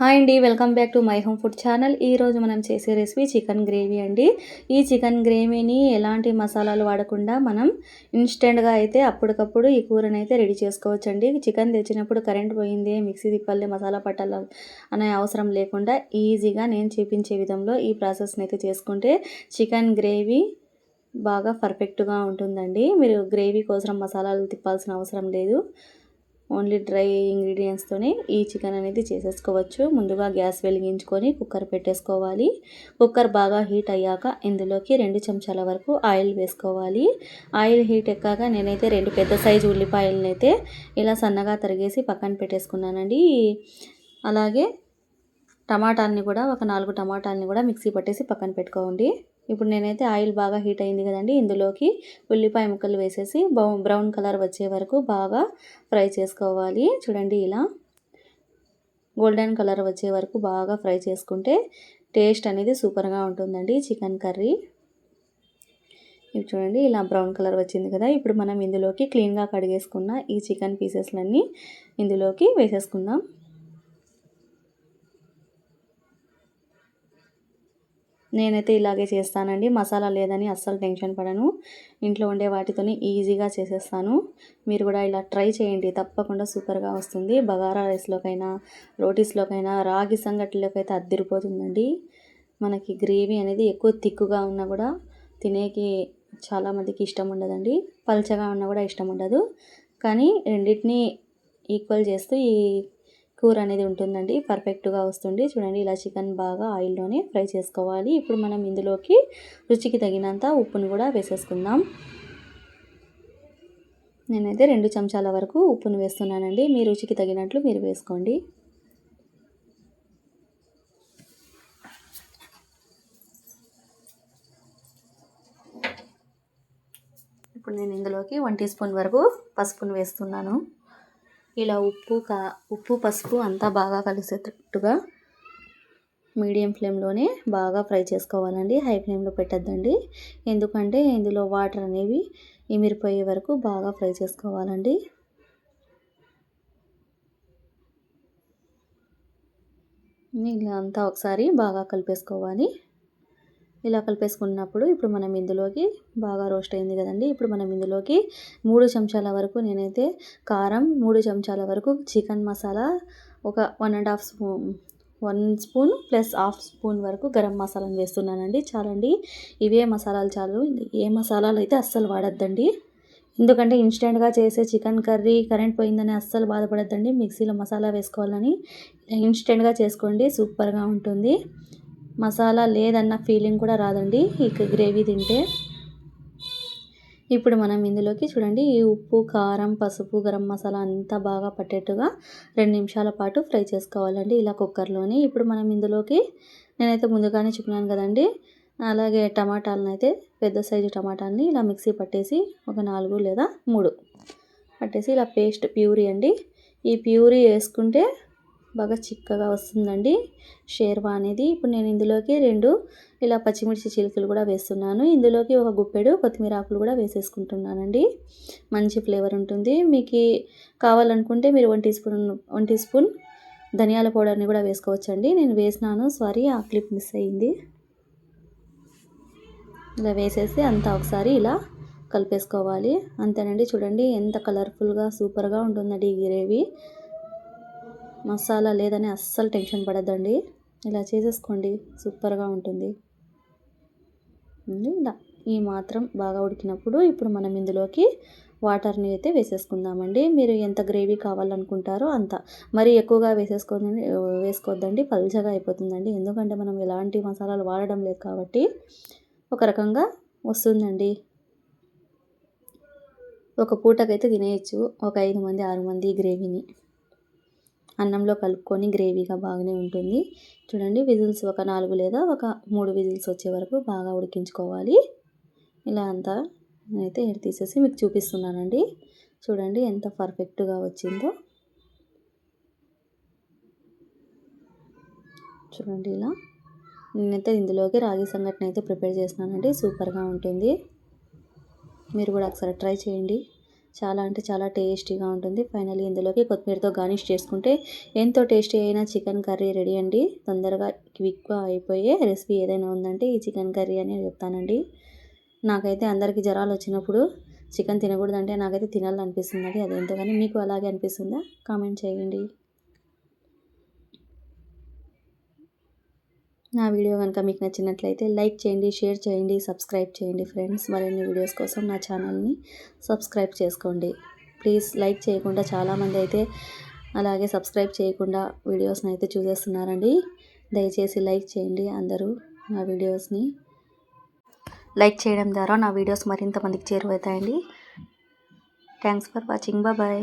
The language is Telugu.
హాయ్ అండి welcome back to my home food channel. ఈరోజు మనం చేసే రెసిపీ చికెన్ గ్రేవీ అండి. ఈ చికెన్ గ్రేవీని ఎలాంటి మసాలాలు వాడకుండా మనం ఇన్స్టెంట్గా అయితే అప్పటికప్పుడు ఈ కూరని అయితే రెడీ చేసుకోవచ్చు అండి చికెన్ తెచ్చినప్పుడు కరెంట్ పోయింది మిక్సీ తిప్పల్లే మసాలా పట్టాలి అనే అవసరం లేకుండా ఈజీగా నేను చూపించే విధంలో ఈ ప్రాసెస్ని అయితే చేసుకుంటే చికెన్ గ్రేవీ బాగా పర్ఫెక్ట్గా ఉంటుందండి. మీరు గ్రేవీ కోసం మసాలాలు తిప్పాల్సిన అవసరం లేదు. ఓన్లీ డ్రై ఇంగ్రీడియంట్స్తోనే ఈ చికెన్ అనేది చేసేసుకోవచ్చు. ముందుగా గ్యాస్ వెలిగించుకొని కుక్కర్ పెట్టేసుకోవాలి. కుక్కర్ బాగా హీట్ అయ్యాక ఇందులోకి రెండు చెంచాల వరకు ఆయిల్ వేసుకోవాలి. ఆయిల్ హీట్ ఎక్కాక నేనైతే రెండు పెద్ద సైజు ఉల్లిపాయలను అయితే ఇలా సన్నగా తరిగేసి పక్కన పెట్టేసుకున్నానండి. అలాగే టమాటాలని కూడా ఒక నాలుగు టమాటాలని కూడా మిక్సీ పట్టేసి పక్కన పెట్టుకోండి. ఇప్పుడు నేనైతే ఆయిల్ బాగా హీట్ అయింది కదండి. ఇందులోకి ఉల్లిపాయ ముక్కలు వేసేసి బ్రౌన్ కలర్ వచ్చే వరకు బాగా ఫ్రై చేసుకోవాలి. చూడండి ఇలా. గోల్డెన్ కలర్ వచ్చే వరకు బాగా ఫ్రై చేసుకుంటే టేస్ట్ అనేది సూపర్గా ఉంటుందండి చికెన్ కర్రీ. ఇవి చూడండి ఇలా బ్రౌన్ కలర్ వచ్చింది కదా. ఇప్పుడు మనం ఇందులోకి క్లీన్గా కడిగేసుకున్న ఈ చికెన్ పీసెస్లన్నీ ఇందులోకి వేసేసుకుందాం. నేనైతే ఇలాగే చేస్తానండి. మసాలా లేదని అస్సలు టెన్షన్ పడను. ఇంట్లో ఉండే వాటితోని ఈజీగా చేసేస్తాను. మీరు కూడా ఇలా ట్రై చేయండి. తప్పకుండా సూపర్గా వస్తుంది. బగారా రైస్లోకైనా రోటీస్లోకైనా రాగి సంగటిలోకి అయితే అద్దరిపోతుందండి. మనకి గ్రేవీ అనేది ఎక్కువ తిక్కుగా ఉన్నా కూడా తినేకి చాలామందికి ఇష్టం ఉండదండి. పల్చగా ఉన్నా కూడా ఇష్టం ఉండదు. కానీ రెండింటిని ఈక్వల్ చేస్తూ ఈ కూర అనేది ఉంటుందండి. పర్ఫెక్ట్గా వస్తుంది. చూడండి ఇలా చికెన్ బాగా ఆయిల్లోనే ఫ్రై చేసుకోవాలి. ఇప్పుడు మనం ఇందులోకి రుచికి తగినంత ఉప్పును కూడా వేసేసుకుందాం. నేనైతే రెండు చెంచాల వరకు ఉప్పును వేస్తున్నానండి. మీ రుచికి తగినట్లు మీరు వేసుకోండి. ఇప్పుడు నేను ఇందులోకి వన్ టీ స్పూన్ వరకు పసుపును వేస్తున్నాను. ఇలా ఉప్పు కా ఉప్పు పసుపు అంతా బాగా కలిసేటట్టుగా మీడియం ఫ్లేమ్లోనే బాగా ఫ్రై చేసుకోవాలండి. హై ఫ్లేమ్లో పెట్టద్దండి. ఎందుకంటే ఇందులో వాటర్ అనేవి ఇమిరిపోయే వరకు బాగా ఫ్రై చేసుకోవాలండి. ఇలా అంతా ఒకసారి బాగా కలిపేసుకోవాలి. ఇలా కలిపేసుకున్నప్పుడు ఇప్పుడు మనం ఇందులోకి బాగా రోస్ట్ అయింది కదండి. ఇప్పుడు మనం ఇందులోకి మూడు చెంచాల వరకు నేనైతే కారం మూడు చెంచాల వరకు చికెన్ మసాలా ఒక one and half spoon one spoon plus half spoon వరకు గరం మసాలాను వేస్తున్నానండి. చాలండి. ఇవే మసాలాలు చాలు. ఏ మసాలాలు అయితే అస్సలు వాడద్దండి. ఎందుకంటే ఇన్స్టెంట్గా చేసే చికెన్ కర్రీ కరెంట్ పోయిందని అస్సలు బాధపడద్దండి. మిక్సీలో మసాలా వేసుకోవాలని. ఇన్స్టెంట్గా చేసుకోండి. సూపర్గా ఉంటుంది. మసాలా లేదన్న ఫీలింగ్ కూడా రాదండి. ఈ గ్రేవీ తింటే. ఇప్పుడు మనం ఇందులోకి చూడండి. ఈ ఉప్పు కారం పసుపు గరం మసాలా అంతా బాగా పట్టేట్టుగా రెండు నిమిషాల పాటు ఫ్రై చేసుకోవాలండి ఇలా కుక్కర్లోని. ఇప్పుడు మనం ఇందులోకి నేనైతే ముందుగానే చెప్పినాను కదండి. అలాగే టమాటాలను అయితే పెద్ద సైజు టమాటాలని ఇలా మిక్సీ పట్టేసి ఒక నాలుగు లేదా మూడు పట్టేసి ఇలా పేస్ట్ ప్యూరీ అండి. ఈ ప్యూరీ వేసుకుంటే బాగా చిక్కగా వస్తుందండి. షేర్వా అనేది ఇప్పుడు నేను ఇందులోకి రెండు ఇలా పచ్చిమిర్చి చిలుకలు కూడా వేస్తున్నాను. ఇందులోకి ఒక గుప్పెడు కొత్తిమీర ఆకులు కూడా వేసేసుకుంటున్నానండి. మంచి ఫ్లేవర్ ఉంటుంది. మీకు కావాలనుకుంటే మీరు one teaspoon one teaspoon ధనియాల పౌడర్ని కూడా వేసుకోవచ్చండి. నేను వేసినాను. సారీ ఆ క్లిప్ మిస్ అయ్యింది ఇలా వేసేసి అంతా ఒకసారి ఇలా కలిపేసుకోవాలి. అంతేనండి. చూడండి ఎంత కలర్ఫుల్గా సూపర్గా ఉంటుందండి ఈ గ్రేవీ. మసాలా లేదని అస్సలు టెన్షన్ పడద్దండి. ఇలా చేసేసుకోండి. సూపర్గా ఉంటుంది. ఇలా ఈ మాత్రం బాగా ఉడికినప్పుడు ఇప్పుడు మనం ఇందులోకి వాటర్ని అయితే వేసేసుకుందామండి. మీరు ఎంత గ్రేవీ కావాలనుకుంటారో అంత. మరి ఎక్కువగా వేసేసుకోదండి వేసుకోవద్దండి పల్చగా అయిపోతుందండి. ఎందుకంటే మనం ఎలాంటి మసాలాలు వాడడం లేదు కాబట్టి ఒక రకంగా వస్తుందండి. ఒక పూటకైతే తినేయచ్చు. ఒక ఐదు మంది ఆరు మంది గ్రేవీని. అన్నంలో కలుపుకొని గ్రేవీగా బాగానే ఉంటుంది. చూడండి విజిల్స్ ఒక నాలుగు లేదా ఒక మూడు విజిల్స్ వచ్చే వరకు బాగా ఉడికించుకోవాలి. ఇలా అంతా నేనైతే ఎడ్ తీసేసి మీకు చూపిస్తున్నానండి. చూడండి ఎంత పర్ఫెక్ట్గా వచ్చిందో. చూడండి ఇలా. నేనైతే ఇందులోకి రాగి సంఘటన అయితే ప్రిపేర్ చేస్తున్నానండి. సూపర్గా ఉంటుంది. మీరు కూడా ఒకసారి ట్రై చేయండి. చాలా అంటే చాలా టేస్టీగా ఉంటుంది. ఫైనల్లీ ఇందులోకి కొత్తిమీరతో గార్నిష్ చేసుకుంటే ఎంతో టేస్టీ అయిన చికెన్ కర్రీ రెడీ అండి. తొందరగా క్విక్గా అయిపోయే రెసిపీ ఏదైనా ఉందంటే ఈ చికెన్ కర్రీ అని చెప్తానండి. నాకైతే అందరికీ జ్వరాలు వచ్చినప్పుడు చికెన్ తినకూడదంటే నాకైతే తినాలనిపిస్తుంది అది అదేంటో కానీ మీకు అలాగే అనిపిస్తుందా? కామెంట్ చేయండి. నా వీడియో కనుక మీకు నచ్చినట్లయితే లైక్ చేయండి షేర్ చేయండి సబ్స్క్రైబ్ చేయండి ఫ్రెండ్స్. మరిన్ని వీడియోస్ కోసం నా ఛానల్ని సబ్స్క్రైబ్ చేసుకోండి. ప్లీజ్ లైక్ చేయకుండా చాలామంది అయితే అలాగే సబ్స్క్రైబ్ చేయకుండా వీడియోస్ని అయితే చూసేస్తున్నారండి. దయచేసి లైక్ చేయండి అందరూ నా వీడియోస్ని. లైక్ చేయడం ద్వారా నా వీడియోస్ మరింత మందికి చేరువవుతాయండి. Thanks for watching. బాయ్